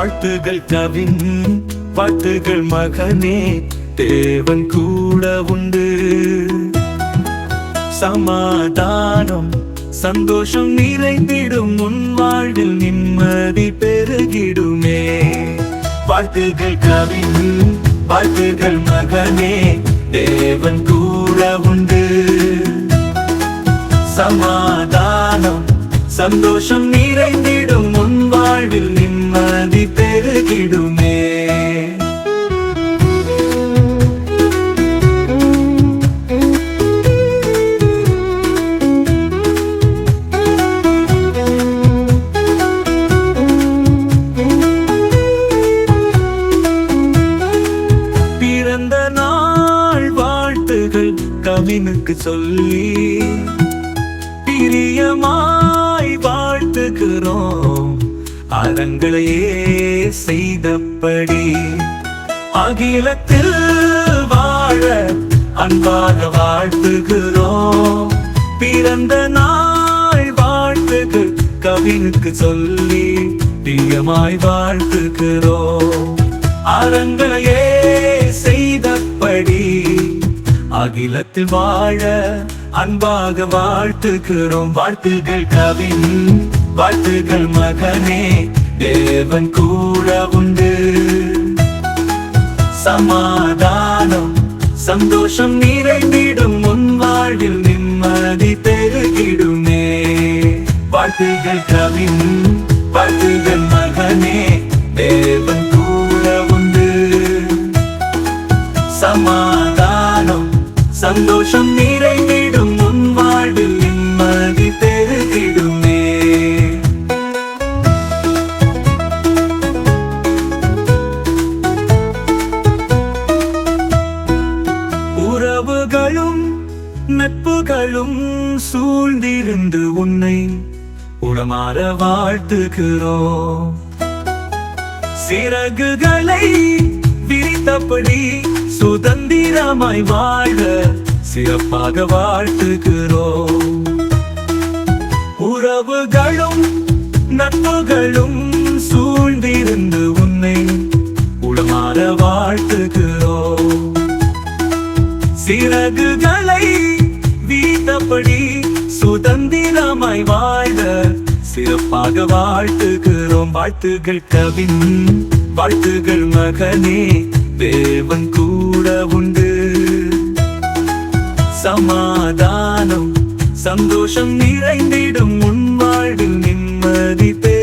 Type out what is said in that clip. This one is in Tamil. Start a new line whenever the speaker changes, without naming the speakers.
வாழ்த்துகள் கவின் வாழ்த்துகள் மகனே தேவன் கூட உண்டு. சமாதானம் சந்தோஷம் நிறைந்திடும் உன் வாழ்வில் நிம்மதி பெருகிடுமே. வாழ்த்துகள் கவின் வாழ்த்துகள் மகனே தேவன் கூட உண்டு. சமாதானம் சந்தோஷம் நிறைந்திடும் உன் வாழ்வில் நிம்மதி பெருகிடுமே. பிறந்த நாள் வாழ்த்துகள் கவினுக்கு சொல்லி பிரியமாய் வாழ்த்துகிறோம். அறங்களையே செய்தபடி அகிலத்தில் வாழ அன்பாக வாழ்த்துகிறோம். பிறந்த நாள் வாழ்த்துக்கு கவினுக்கு சொல்லி பிரியமாய் வாழ்த்துகிறோம். அறங்களையே செய்தபடி அகிலத்தில் வாழ அன்பாக வாழ்த்துக்கிறோம் வாழ்த்துகள் கவின். வாழ்த்துகள் மகனே தேவன் கூட உண்டு. சமாதானம் சந்தோஷம் நிறைந்திடும் உன் வாழ்வில் நிம்மதி பெருகிடுமே. வாழ்த்துகள் கவின் வாழ்த்துகள் மகனே தேவன் கூட உண்டு. சமாதானம் சந்தோஷம் நிறைந்திடும் உறவுகளும் நட்புகளும் சூழ்ந்திருந்து உன்னை உளமாற வாழ்த்துகிறோம். சிறகுகளை விரித்தபடி சுதந்திரமாய் வாழ சிறப்பாக வாழ்த்துகிறோம். உறவுகளும் நட்புகளும் சூழ் சிறகுகளை வீழ்த்தபடி சுதந்திரமாய் வாழ சிறப்பாக வாழ்த்துகிறோம் வாழ்த்துகள் கவின். வாழ்த்துகள் மகனே தேவன் கூட உண்டு. சமாதானம் சந்தோஷம் நிறைந்திடும் உன் வாழ்வில் நிம்மதி பெ